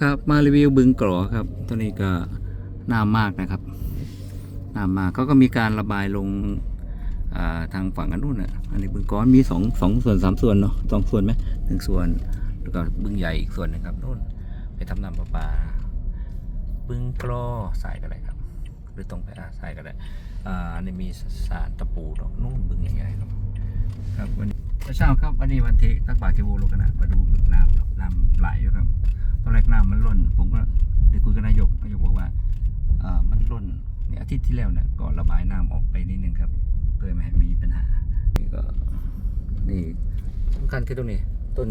ครับมารีวิวบึงกรอครับตัวนี้ก็น้ำมากนะครับน้ำมากเขาก็มีการระบายลงาทางฝั่งอันนู้นอะอันนี้บึงกรมีสองสองส่วนสามส่วนเนาะสองส่วนไหมหนึ่งส่วนแล้วก็บึงใหญ่อีกส่วนหนึงครับนู่นไปทำน้ำประปาบึงกรอสายก็ได้ครับ หรือตรงไปอาสายก็ได้อ่าอันนี้มีสารตะปูดอกนู่นบึงใหญ่ๆครับครับวันนี้เช้าครับวันนี้วันเทตักบาตรเทโวโลกนะมาดูน้ำน้ำไหลอยู่ อาทิตย์ที่แล้วเนี่ยก็ระบายน้ำออกไปนิดนึงครับเพื่อไม่ให้มีปัญหา นี่ก็นี่สำคัญคือตรงนี้ต้น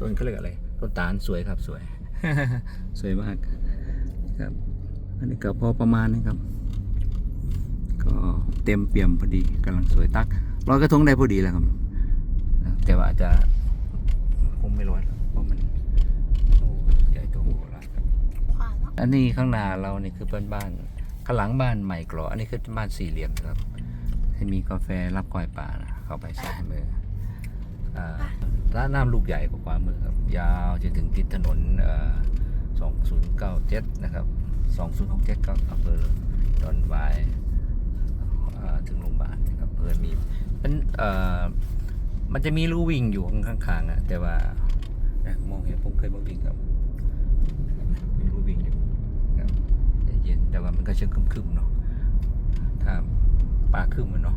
ต้นเขาเรียกอะไรต้นตาลสวยครับสวย สวยมากครับ อันนี้ก็พอประมาณนี้ครับ ก็เต็มเปี่ยมพอดีกำลังสวยตักร้อยกระทงได้พอดีแล้วครับ แต่ว่าอาจจะคงไม่ร้อยหรอกเพราะมันโอ้ใหญ่โตโหฬารครับขวาเนาะอันนี้ข้างหน้าเรานี่คือเป็นบ้าน ข้างหลังบ้านใหม่กรออันนี้คือบ้านสี่เหลี่ยมครับให้มีกาแฟรับก้อยป่านะเข้าไปซ้ายมือร้านน้ำลูกใหญ่กว่าขวามือครับ ยาวจนถึงติดถนน2097 นะครับ 2067ก็อำเภอดอนวายอ่าถึงโรงพยาบาลนะครับเพื่อมีเป็นเอ่อมันจะมีรูวิ่งอยู่ข้างๆอะแต่ว่ามองเห็นผมเคยมาวิ่งครับมีรูวิ่งอยู่ แต่ว่ามันก็เชิงคึมๆเนาะถ้าป่าคึมมันเนาะ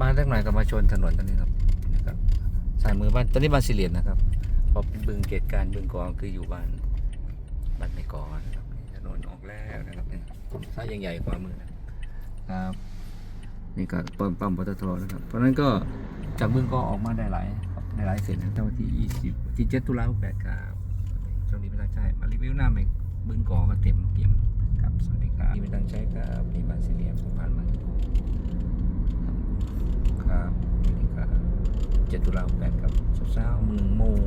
มาสักหน่อยก็มาชนถนนตรงนี้ครับนะครับสายมือบ้านตอนนี้บ้านสี่เหลี่ยมนะครับพอบึงเกตการบึงกองคืออยู่บ้านบ้านในกอนครับถนนออกแล้วนะครับเนี่ยซ้ายใหญ่ๆขวามือนะครับนี่ก็ปั๊มปั๊มปตทนะครับ เพราะฉะนั้นก็จากบึงกอออกมาได้หลายได้หลายเส้นนะตั้งวันที่20ที่7ตุลาคม8ครับช่วงนี้ไม่ตั้งใจมารีวิวหน้าใหม่บึงกอก็เต็มเปี่ยม สวัสดีครับนี่ไม่ตั้งใจครับนี่บ้านสี่เหลี่ยมสะพานมันครับสวัสดีครับเจ็ดตุลาแปดครับเช้าๆหนึ่งโมง